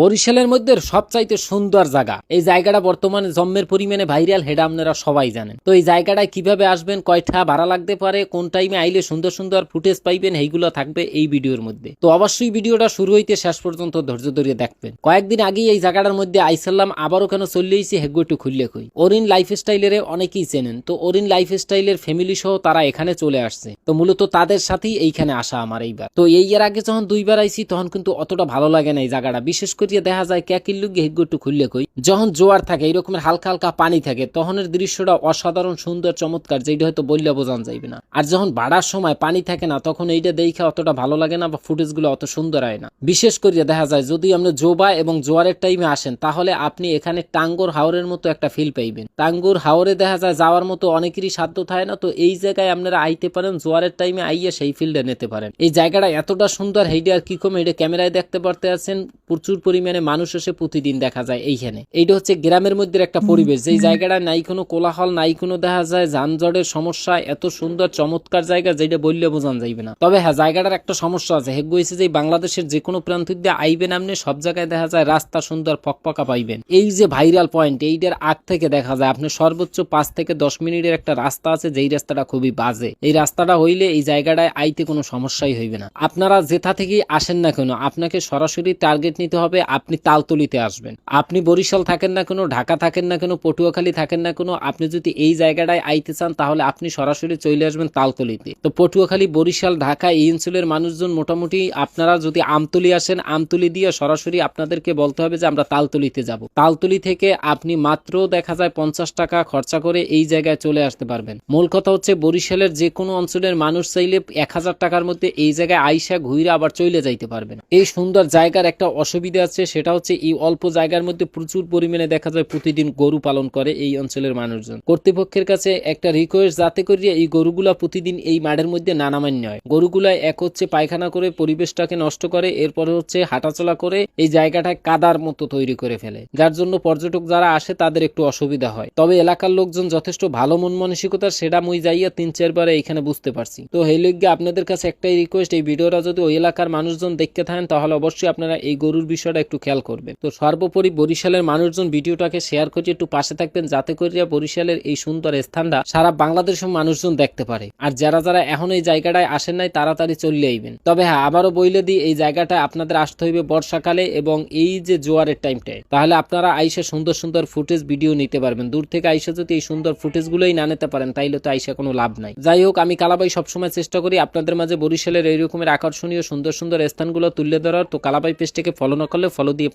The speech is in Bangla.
বরিশালের মধ্যে সবচাইতে সুন্দর জায়গা। এই জায়গাটা বর্তমানে জম্মের পরিমাণে ভাইরাল হেডা আপনারা সবাই জানেন। তো এই জায়গাটায় কীভাবে আসবেন, কয়টা ভাড়া লাগতে পারে, কোন টাইমে আইলে সুন্দর সুন্দর ফুটেজ পাইবেন এইগুলো থাকবে এই ভিডিওর মধ্যে। তো অবশ্যই ভিডিওটা শুরু হইতে শেষ পর্যন্ত ধৈর্য ধরিয়ে দেখবেন। কয়েকদিন আগেই এই জায়গাটার মধ্যে আইসাল্লাম আবারও কেন চলে এসেছি, হেগো খুললে কই। অরিন লাইফ স্টাইলের অনেকেই চেনেন। তো অরিন লাইফ স্টাইলের ফ্যামিলি সহ তারা এখানে চলে আসছে। তো মূলত তাদের সাথেই এইখানে আসা আমার এইবার। তো এই এর আগে যখন দুইবার আইছি, তখন কিন্তু অতটা ভালো লাগে না এই জায়গাটা। বিশেষ করিয়ে দেখা যায় ক্যাকির লুগে হেগ্য একটু খুললে কই? যখন জোয়ার থাকে এইরকমের হালকা হালকা পানি থাকে, তখনের দৃশ্যটা অসাধারণ, সুন্দর, চমৎকার, যেটা হয়তো বললে বোঝান যাইবে না। আর যখন বাড়ার সময় পানি থাকে না, তখন এইটা দেখে অতটা ভালো লাগে না বা ফুটেজগুলো অত সুন্দর হয় না। বিশেষ করিয়ে দেখা যায়, যদি আপনি জোবা এবং জোয়ারের টাইমে আসেন, তাহলে আপনি এখানে টাঙ্গর হাওরের মতো একটা ফিল পাইবেন। টাঙ্গুর হাওরে দেখা যায় যাওয়ার মতো অনেকেরই সাধ্য থাকে না, তো এই জায়গায় আপনারা আইতে পারেন, জোয়ারের টাইমে আইয়া সেই ফিল্ডে নিতে পারেন। এই জায়গাটা এতটা সুন্দর, হেইডে আর কি কম, এটা ক্যামেরায় দেখতে পারতে আছেন, প্রচুর পরিমাণে মানুষ এসে প্রতিদিন দেখা যায় এইখানে। এইটা হচ্ছে গ্রামের মধ্যে একটা পরিবেশ। যেই জায়গাটা নাই কোনো কোলাহল, নাই কোনো দেখা যায়, যানজটের সমস্যা, এত সুন্দর, চমৎকার জায়গা যেটা বললে বোঝান যাইবে না। তবে হ্যাঁ জায়গাটার একটা সমস্যা আছে। হেগ হয়েছে যে বাংলাদেশের যে কোনো প্রান্ত দিয়ে আইবেন আপনি, সব জায়গায় দেখা যায় রাস্তা সুন্দর ফকফকা পাইবেন। এই যে ভাইরাল পয়েন্ট এইটার আগ থেকে দেখা যায় আপনি সর্বোচ্চ পাঁচ থেকে দশ মিনিটের একটা রাস্তা আছে যেই রাস্তাটা খুবই বাজে। এই রাস্তাটা হইলে এই জায়গাটায় আইতে কোনো সমস্যাই হইবে না। আপনারা যেথা থেকেই আসেন না কেন, আপনাকে সরাসরি টার্গেট নিতে হবে আপনি তালতলিতে আসবেন। আপনি বরিশাল থাকেন না কেন, ঢাকা থাকেন না কেন, পটুয়াখালী থাকেন না কেন, আপনি যদি এই জায়গাটায় আইতে চান তাহলে আপনি সরাসরি চলে আসবেন তালতলিতে। তো পটুয়াখালী, বরিশাল, ঢাকা এই অঞ্চলের মানুষজন মোটামুটি আপনারা যদি আমতলি আসেন, আমতলি দিয়ে সরাসরি আপনাদেরকে বলতে হবে যে আমরা তালতলিতে যাব। তালতলি থেকে আপনি মাত্র দেখা যায় পঞ্চাশ টাকা খরচা করে এই জায়গায় চলে আসতে পারবেন। মূল কথা হচ্ছে বরিশালের যে কোনো অঞ্চলের মানুষ চাইলে এক হাজার টাকার মধ্যে এই জায়গায় আইসা ঘুরে আবার চলে যাইতে পারবেন। এই সুন্দর জায়গার একটা অসুবিধা আছে, সেটা হচ্ছে এই অল্প জায়গার মধ্যে প্রচুর পরিমাণে দেখা যায় প্রতিদিন গরু পালন করে এই অঞ্চলের মানুষজন। কর্তৃপক্ষের কাছে একটা রিকোয়েস্ট যাতে করিয়ে এই গরুগুলা প্রতিদিন এই মাঠের মধ্যে নানামান্য হয়। গরুগুলা এক হচ্ছে পায়খানা করে পরিবেশটাকে নষ্ট করে, এরপরে হচ্ছে হাঁটাচলা করে এই জায়গাটায় কাদার মতো তৈরি করে ফেলে। যার জন্য পর্যটক যারা আসে তাদের একটু অসুবিধা হয়। তবে এলাকার লোকজন যথেষ্ট ভালো মন মানসিকতার, সেটা মুই যাইয়া তিন চারবারে এখানে বুঝতে পারছি। তো এই আপনাদের কাছে একটাই রিকোয়েস্ট এই ভিডিওটা যদি ওই এলাকার মানুষজন দেখতে থাকেন, তাহলে অবশ্যই আপনারা এই গরুর বিষয়টা একটু খেয়াল করবেন। তো সর্বোপরি বরিশালের মানুষজন ভিডিওটাকে শেয়ার করে একটু পাশে থাকবেন, যাতে করিয়া বরিশালের এই সুন্দর স্থানটা সারা বাংলাদেশের মানুষজন দেখতে পারে। আর যারা যারা এখন এই জায়গাটায় আসেন নাই তাড়াতাড়ি চলে আইবেন। তবে হ্যাঁ আবারও বইলে দিই, এই জায়গাটা আপনাদের আসতে হইবে বর্ষাকালে এবং এই যে জোয়ারের টাইমটায় তাহলে আপনারা আইসে সুন্দর সুন্দর ফুটেজ ভিডিও নিতে পারবেন। দূর থেকে আইসে যদি এই সুন্দর ফুটেজ গুলোই না নিতে পারেন, তাইলে তো আইসে কোনো লাভ নাই। যাই হোক, আমি কালাবাই সবসময় চেষ্টা করি আপনাদের মাঝে বরিশালের এই রকমের আকর্ষণীয় সুন্দর সুন্দর স্থানগুলো তুলে ধরার। তো কালাবাই পেজটাকে ফলো না করলে ফলো দিয়ে